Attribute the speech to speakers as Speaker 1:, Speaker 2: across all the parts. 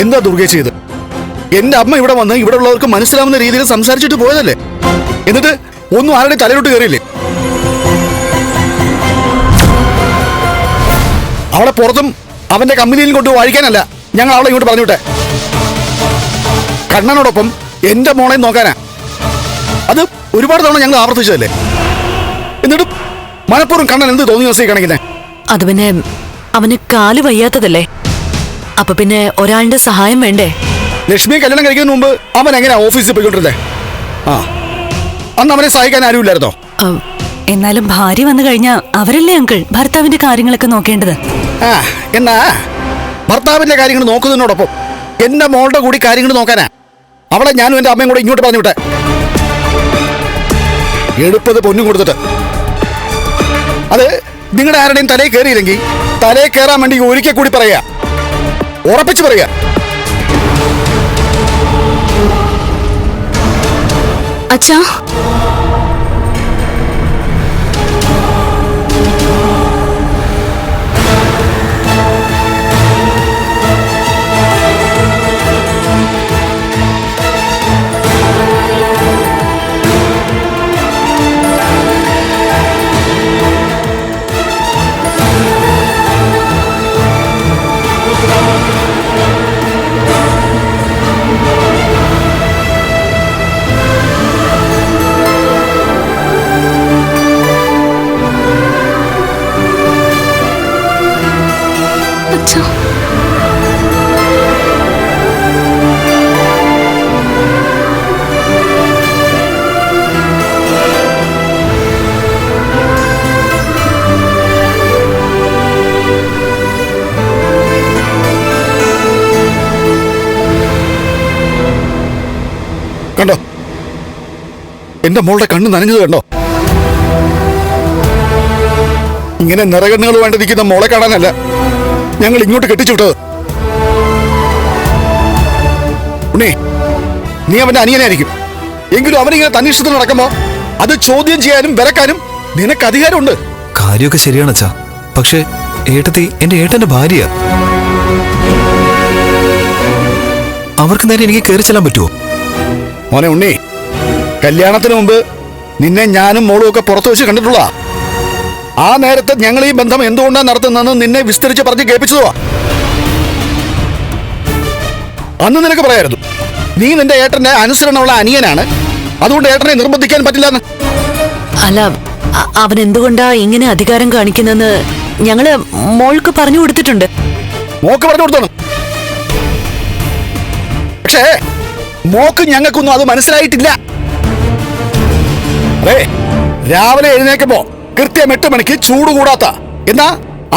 Speaker 1: എന്താ ദുർഗ ചെയ്ത് എന്റെ അമ്മ ഇവിടെ വന്ന് ഇവിടെ ഉള്ളവർക്ക് മനസ്സിലാവുന്ന രീതിയിൽ സംസാരിച്ചിട്ട് പോയതല്ലേ? എന്നിട്ട് ഒന്നും ആരുടെ തലയിലോട്ട് കയറിയില്ലേ? അവളെ പുറത്തും അവന്റെ കമ്പനിയിലും കൊണ്ട് വാഴിക്കാനല്ല. ഞങ്ങൾ അവളെ ഇങ്ങോട്ട് പറഞ്ഞുവിട്ടെ. കണ്ണനോടൊപ്പം എന്റെ മോളെ നോക്കാനാ. അത് ഒരുപാട് തവണ ഞങ്ങൾ ആവർത്തിച്ചതല്ലേ? എന്നിട്ട് മലപ്പുറം കണ്ണൻ എന്ത് തോന്നി ദിവസം കാണിക്കുന്നേ?
Speaker 2: അത് പിന്നെ അവന് കാൽ വയ്യാത്തതല്ലേ? അപ്പൊ പിന്നെ ഒരാളുടെ സഹായം വേണ്ടേ?
Speaker 1: ലക്ഷ്മി കല്യാണം കഴിക്കുന്ന മുമ്പ് അവൻ എങ്ങനെ ഓഫീസിൽ പോയിക്കൊണ്ടിരുന്നേ? ആ. അന്ന് അവനെ സഹായിക്കാൻ ആരുമില്ലായിരുന്നോ
Speaker 3: എന്നാലും ഭാര്യ വന്നു കഴിഞ്ഞാ അവരല്ലേ അങ്കിൾ ഭർത്താവിന്റെ കാര്യങ്ങളൊക്കെ നോക്കേണ്ടത്?
Speaker 1: ആ എന്നാ? ഭർത്താവിന്റെ കാര്യങ്ങൾ നോക്കുന്നതിനോടൊപ്പം എന്റെ മോളുടെ കൂടി കാര്യങ്ങൾ നോക്കാനാ. അവളെ ഞാനും എന്റെ അമ്മയും കൂടെ ഇങ്ങോട്ട് പറഞ്ഞു വിട്ടെ. എടുപ്പത് പൊന്നും കൊടുത്തിട്ട്. അത് നിങ്ങളുടെ ആരുടെയും തലയിൽ കയറിയില്ലെങ്കിൽ തലയിൽ കയറാൻ വേണ്ടി ഒരിക്കൽ കൂടി പറയാ ഉറപ്പിച്ച് പറയുക.
Speaker 2: അച്ഛാ.
Speaker 1: കണ്ടോ? എന്റെ മോളുടെ കണ്ണ് നനഞ്ഞത് കണ്ടോ? ഇങ്ങനെ നിറകണ്ണുകൾ വേണ്ടിരിക്കുന്ന മോളെ കാണാനല്ല ഞങ്ങൾ ഇങ്ങോട്ട് കെട്ടിച്ചുവിട്ടത് ഉണ്ണി നീ അവന്റെ അനിയനായിരിക്കും. എങ്കിലും അവനിങ്ങനെ തന്നിഷ്ടത്തിൽ നടക്കുമ്പോ അത് ചോദ്യം ചെയ്യാനും വിലക്കാനും നിനക്ക് അധികാരമുണ്ട്.
Speaker 4: കാര്യമൊക്കെ ശരിയാണ് അച്ഛാ. പക്ഷേ ഏട്ടത്തി എന്റെ ഏട്ടന്റെ ഭാര്യ അവർക്ക് നേരെ എനിക്ക് കയറി ചെല്ലാൻ പറ്റുമോ
Speaker 1: മോനെ ഉണ്ണി കല്യാണത്തിന് മുമ്പ് നിന്നെ ഞാനും മോളും ഒക്കെ പുറത്തു വെച്ച് കണ്ടിട്ടുള്ള ആ നേരത്തെ ഞങ്ങൾ ഈ ബന്ധം എന്തുകൊണ്ടാണ് നടത്തുന്നതെന്ന് നിന്നെ വിസ്തരിച്ച് പറഞ്ഞ് കേൾപ്പിച്ചതുവാ. അന്ന് നിനക്ക് പറയായിരുന്നു നീ നിന്റെ ഏട്ടന്റെ അനുസരണമുള്ള അനിയനാണ് അതുകൊണ്ട് ഏട്ടനെ നിർബന്ധിക്കാൻ പറ്റില്ലെന്ന്.
Speaker 2: അല്ല അവൻ എന്തുകൊണ്ടാ ഇങ്ങനെ അധികാരം കാണിക്കുന്നെന്ന് ഞങ്ങൾ മോൾക്ക് പറഞ്ഞു കൊടുത്തിട്ടുണ്ട്.
Speaker 1: മോക്ക് പറഞ്ഞു കൊടുത്തോണം. പക്ഷേ മോക്ക് ഞങ്ങൾക്കൊന്നും അത് മനസ്സിലായിട്ടില്ല. അതെ രാവിലെ എഴുന്നേക്കുമ്പോ കൃത്യം എട്ട് മണിക്ക് ചൂട് കൂടാത്ത എന്നാ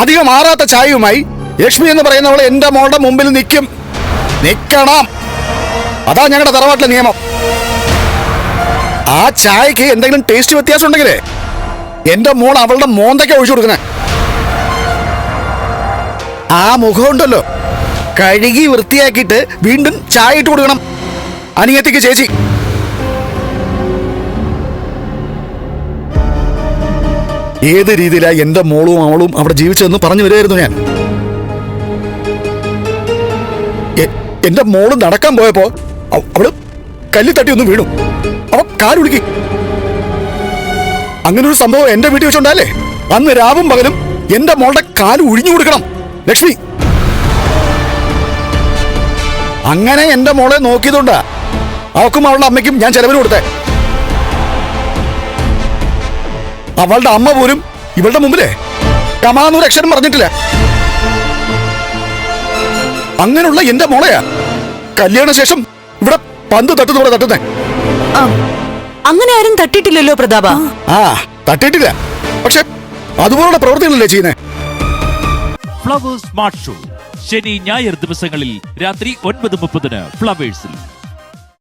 Speaker 1: അധികം മാറാത്ത ചായയുമായി ലക്ഷ്മി എന്ന് പറയുന്നവൾ എന്റെ മോളുടെ മുമ്പിൽ നിൽക്കും. നിൽക്കണം. അതാ ഞങ്ങളുടെ തറവാട്ടിലെ നിയമം. ആ ചായക്ക് എന്തെങ്കിലും ടേസ്റ്റ് വ്യത്യാസം ഉണ്ടെങ്കിലേ എന്റെ മോൾ അവളുടെ മോന്തയ്ക്ക് ഒഴിച്ചു കൊടുക്കണേ ആ മുഖമുണ്ടല്ലോ കഴുകി വൃത്തിയാക്കിയിട്ട് വീണ്ടും ചായ ഇട്ട് കൊടുക്കണം. അനിയത്തിക്ക് ചേച്ചി. ഏത് രീതിയിലാണ് എന്റെ മോളും അവളും അവിടെ ജീവിച്ചതെന്ന് പറഞ്ഞു വരുമായിരുന്നു ഞാൻ. എന്റെ മോൾ നടക്കാൻ പോയപ്പോ അവ- അവൾ കല്ലി തട്ടി ഒന്ന് വീണു. അവ കാലുടുക്കി അങ്ങനെ ഒരു സംഭവം എന്റെ വീട്ടിൽ വെച്ചുണ്ടാലേ അന്ന് രാവും പകലും എന്റെ മോളുടെ കാൽ ഒഴിഞ്ഞു കൊടുക്കണം ലക്ഷ്മി. അങ്ങനെ എന്റെ മോളെ നോക്കിയതുകൊണ്ടാ അവക്കും അവളുടെ അമ്മയ്ക്കും ഞാൻ ചെലവിന് കൊടുത്തേ. അവളുടെ അമ്മ പോലും ഇവളുടെ മുമ്പിലേ? കമാന്നൂർ അക്ഷരം പറഞ്ഞിട്ടില്ല. അങ്ങനെയുള്ള എന്റെ മോളയാ കല്യാണ ശേഷം ഇവിടെ പന്ത് തട്ടുന്നോടെ തട്ടുന്നേ.
Speaker 2: ആ, അങ്ങനെ ആരും തട്ടിട്ടില്ലല്ലോ പ്രതാപ.
Speaker 1: ആ തട്ടിട്ടില്ല പക്ഷെ അതുപോലുള്ള പ്രവൃത്തികളല്ലേ ചെയ്യുന്നേ?
Speaker 5: Flowers smart show. ശനി ഞായർ ദിവസങ്ങളിൽ രാത്രി ഒൻപത് മുപ്പതിന് ഫ്ലവേഴ്സിൽ.